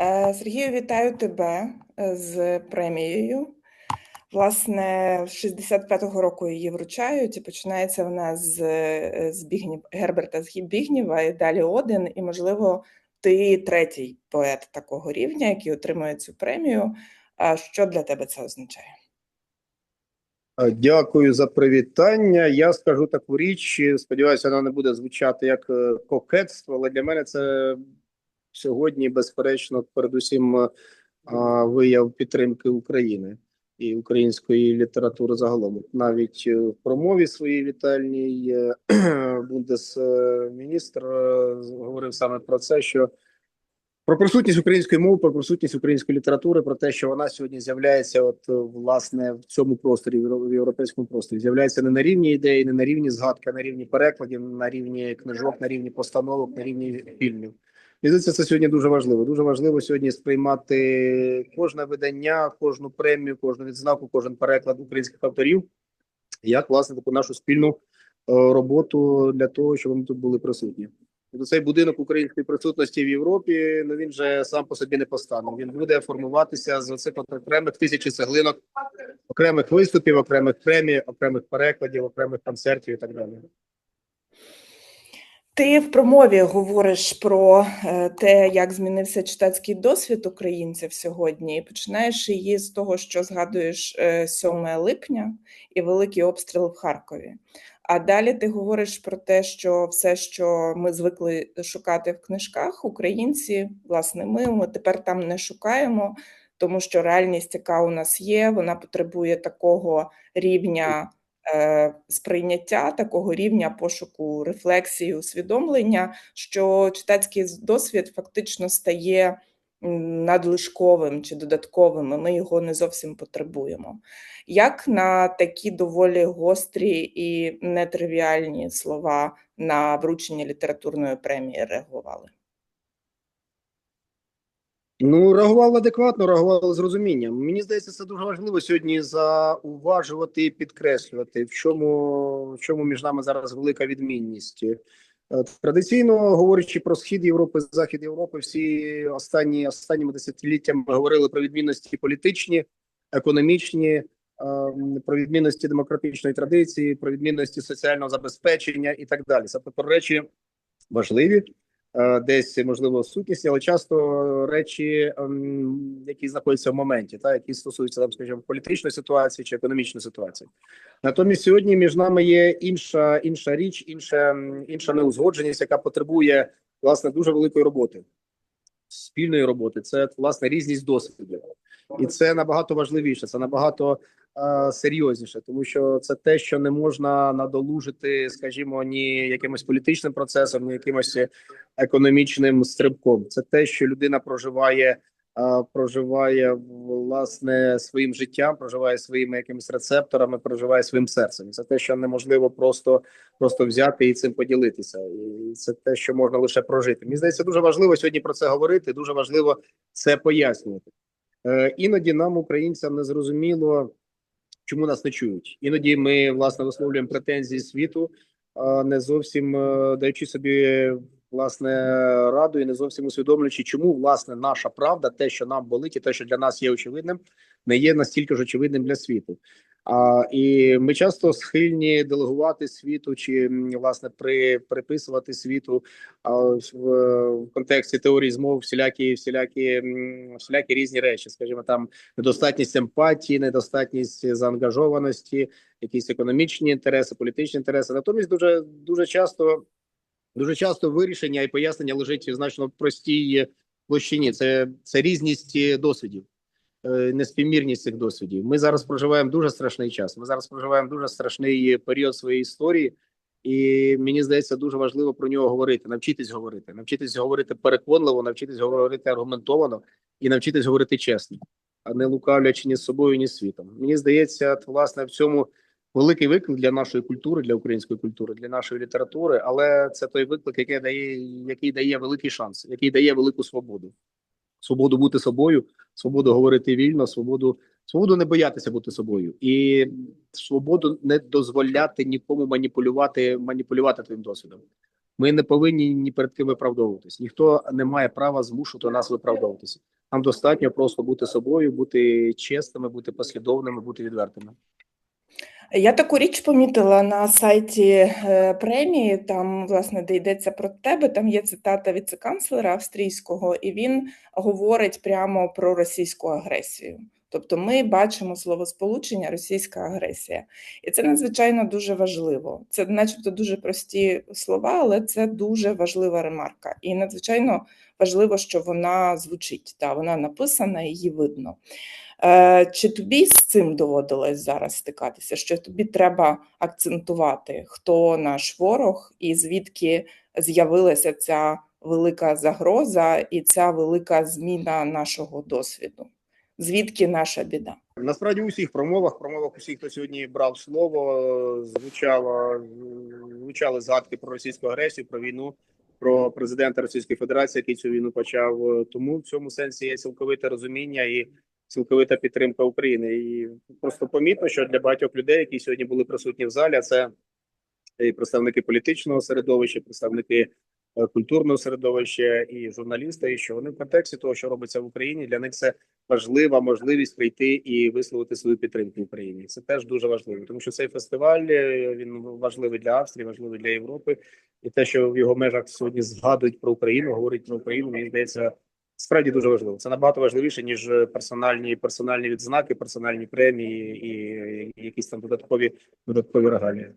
Е, Сергію, вітаю тебе е, з премією. Власне, з 65-го року її вручають, і починається вона з, е, з Бігнів, Герберта з Бігнєва, і далі Один, і, можливо, ти третій поет такого рівня, який отримує цю премію. А що для тебе це означає? Дякую за привітання. Я скажу таку річ. Сподіваюся, вона не буде звучати як кокетство, але для мене це сьогодні, безперечно, передусім е, вияв підтримки України і української літератури загалом. Навіть е, в промові своїй вітальній е, бундесміністр говорив саме про це, що про присутність української мови, про присутність української літератури, про те, що вона сьогодні з'являється, от власне в цьому просторі, в європейському просторі, з'являється не на рівні ідеї, не на рівні згадки, а на рівні перекладів, на рівні книжок, на рівні постановок, на рівні фільмів. І здається, це сьогодні дуже важливо. Дуже важливо сьогодні сприймати кожне видання, кожну премію, кожну відзнаку, кожен переклад українських авторів, як власне таку нашу спільну е, роботу для того, щоб ми тут були присутні. Тобто цей будинок української присутності в Європі, ну він же сам по собі не постане. Він буде формуватися з оцих окремих тисячі цеглинок, окремих виступів, окремих премій, окремих перекладів, окремих концертів і так далі. Ти в промові говориш про е, те, як змінився читацький досвід українців сьогодні, і починаєш її з того, що згадуєш е, 7 липня і великий обстріл в Харкові. А далі ти говориш про те, що все, що ми звикли шукати в книжках, українці, власне, ми, ми тепер там не шукаємо, тому що реальність, яка у нас є, вона потребує такого рівня е, сприйняття, такого рівня пошуку рефлексії, усвідомлення, що читацький досвід фактично стає надлишковим чи додатковим, і ми його не зовсім потребуємо. Як на такі доволі гострі і нетривіальні слова на врученні літературної премії реагували? Ну, реагували адекватно, реагували з розумінням. Мені здається, це дуже важливо сьогодні зауважувати і підкреслювати, в чому, в чому між нами зараз велика відмінність. Е, Традиційно говорячи про схід Європи, захід Європи, всі останні останніми десятиліттями говорили про відмінності політичні, економічні, ем, про відмінності демократичної традиції, про відмінності соціального забезпечення і так далі. Це про речі важливі, десь можливо сутність, але часто речі, ем, які знаходяться в моменті, та які стосуються там, скажімо, політичної ситуації чи економічної ситуації. Натомість сьогодні між нами є інша інша річ, інша інша неузгодженість, яка потребує власне дуже великої роботи, спільної роботи. Це власне різність досвідів, і це набагато важливіше. Це набагато е, серйозніше, тому що це те, що не можна надолужити, скажімо, ні якимось політичним процесом, ні якимось економічним стрибком. Це те, що людина проживає. е, Проживає власне своїм життям, проживає своїми якимись рецепторами, проживає своїм серцем. Це те, що неможливо просто просто взяти і цим поділитися. І це те, що можна лише прожити. Мені здається, дуже важливо сьогодні про це говорити. Дуже важливо це пояснювати. Е, Іноді нам, українцям, не зрозуміло, чому нас не чують. Іноді ми власне висловлюємо претензії світу, не зовсім е, даючи собі власне раду і не зовсім усвідомлюючи, чому власне наша правда, те, що нам болить, і те, що для нас є очевидним, не є настільки ж очевидним для світу. А і ми часто схильні делегувати світу чи власне при приписувати світу а, в, в контексті теорії змов всілякі, всілякі, всілякі різні речі, скажімо, там недостатність емпатії, недостатність заангажованості, якісь економічні інтереси, політичні інтереси. Натомість дуже дуже часто дуже часто вирішення і пояснення лежить в значно простій площині. Це, це різність досвідів, е, неспівмірність цих досвідів. Ми зараз проживаємо дуже страшний час. Ми зараз проживаємо дуже страшний період своєї історії. І мені здається, дуже важливо про нього говорити, навчитись говорити, навчитись говорити переконливо, навчитись говорити аргументовано і навчитись говорити чесно, а не лукавлячи ні з собою, ні з світом. Мені здається, от, власне, в цьому великий виклик для нашої культури, для української культури, для нашої літератури, але це той виклик, який дає, який дає великий шанс, який дає велику свободу. Свободу бути собою, свободу говорити вільно, свободу, свободу не боятися бути собою, і свободу не дозволяти нікому маніпулювати, маніпулювати твоїм досвідом. Ми не повинні ні перед ким виправдовуватись. Ніхто не має права змушувати нас виправдовуватися. Нам достатньо просто бути собою, бути чесними, бути послідовними, бути відвертими. Я таку річ помітила на сайті е, премії, там, власне, де йдеться про тебе, там є цитата віце-канцлера австрійського, і він говорить прямо про російську агресію. Тобто ми бачимо словосполучення російська агресія, і це надзвичайно дуже важливо. Це, начебто, дуже прості слова, але це дуже важлива ремарка. І надзвичайно важливо, що вона звучить. Та вона написана, її видно. Е, Чи тобі з цим доводилось зараз стикатися? Що тобі треба акцентувати, хто наш ворог і звідки з'явилася ця велика загроза і ця велика зміна нашого досвіду? Звідки наша біда? Насправді у всіх промовах, промовах усіх, хто сьогодні брав слово, звучало звучали згадки про російську агресію, про війну, про президента Російської Федерації, який цю війну почав. Тому в цьому сенсі є цілковите розуміння і цілковита підтримка України. І просто помітно, що для багатьох людей, які сьогодні були присутні в залі, це і представники політичного середовища, представники е, культурного середовища і журналісти, і що вони в контексті того, що робиться в Україні, для них це важлива можливість прийти і висловити свою підтримку Україні. Це теж дуже важливо, тому що цей фестиваль е, він важливий для Австрії, важливий для Європи, і те, що в його межах сьогодні згадують про Україну, говорять про Україну, мені здається. Справді дуже важливо. Це набагато важливіше ніж персональні персональні відзнаки, персональні премії і, і якісь там додаткові додаткові регалії.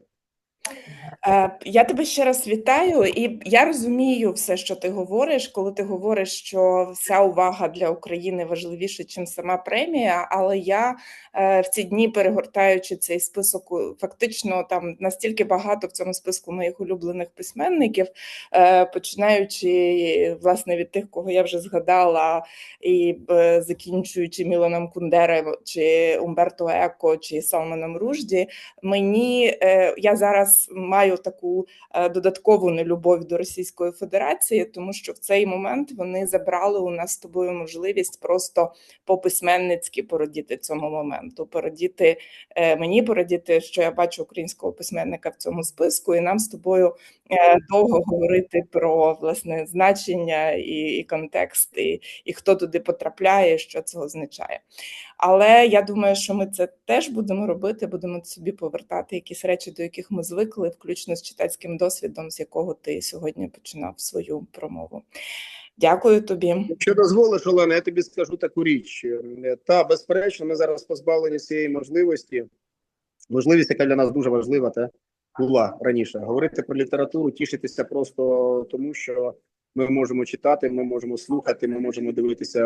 Е, Я тебе ще раз вітаю, і я розумію все, що ти говориш, коли ти говориш, що вся увага для України важливіша, ніж сама премія. Але я е, в ці дні, перегортаючи цей список, фактично там настільки багато в цьому списку моїх улюблених письменників, е, починаючи власне від тих, кого я вже згадала, і закінчуючи Міланом Кундерою, чи Умберто Еко, чи Салманом Ружді, мені я зараз маю таку е, додаткову нелюбов до Російської Федерації, тому що в цей момент вони забрали у нас з тобою можливість просто по-письменницьки породіти цьому моменту, породіти е, мені породіти, що я бачу українського письменника в цьому списку, і нам з тобою е, довго говорити про власне значення і, і контекст, і, і хто туди потрапляє, що це означає. Але я думаю, що ми це теж будемо робити, будемо собі повертати якісь речі, до яких ми звикли, включно з читацьким досвідом, з якого ти сьогодні починав свою промову. Дякую тобі. Якщо дозволиш, Олена, я тобі скажу таку річ. Та безперечно, ми зараз позбавлені цієї можливості. Можливість, яка для нас дуже важлива, та була раніше. Говорити про літературу, тішитися просто тому, що ми можемо читати, ми можемо слухати, ми можемо дивитися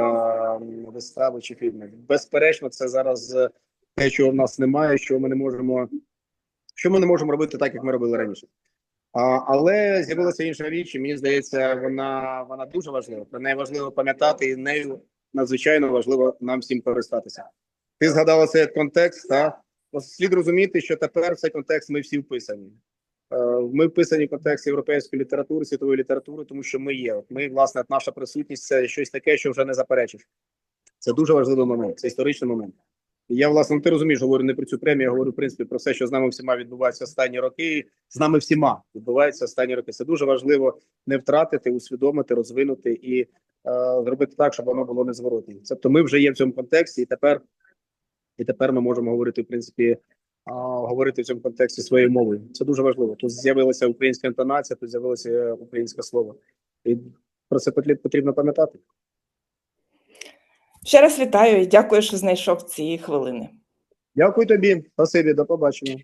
вистави чи фільми. Безперечно, це зараз е, те, чого в нас немає, що ми не можемо, що ми не можемо робити так, як ми робили раніше. А, але з'явилася інша річ, і мені здається, вона, вона дуже важлива. Про неї важливо пам'ятати, і нею надзвичайно важливо нам всім користатися. Ти згадала цей контекст, та слід розуміти, що тепер в цей контекст ми всі вписані. Е, Ми вписані в контекст європейської літератури, світової літератури, тому що ми є. Ми, власне, наша присутність це щось таке, що вже не заперечиш. Це дуже важливий момент, це історичний момент. Я, власне, ти розумієш, говорю не про цю премію, я говорю, в принципі, про все, що з нами всіма відбувається останні роки. З нами всіма відбувається останні роки. Це дуже важливо не втратити, усвідомити, розвинути і е, зробити так, щоб воно було незворотнім. Тобто, ми вже є в цьому контексті, і тепер, і тепер ми можемо говорити, в принципі, говорити в цьому контексті своєю мовою. Це дуже важливо. Тут з'явилася українська інтонація, тут з'явилося українське слово. І про це потрібно, потрібно пам'ятати. Ще раз вітаю і дякую, що знайшов ці хвилини. Дякую тобі, спасибі, до побачення.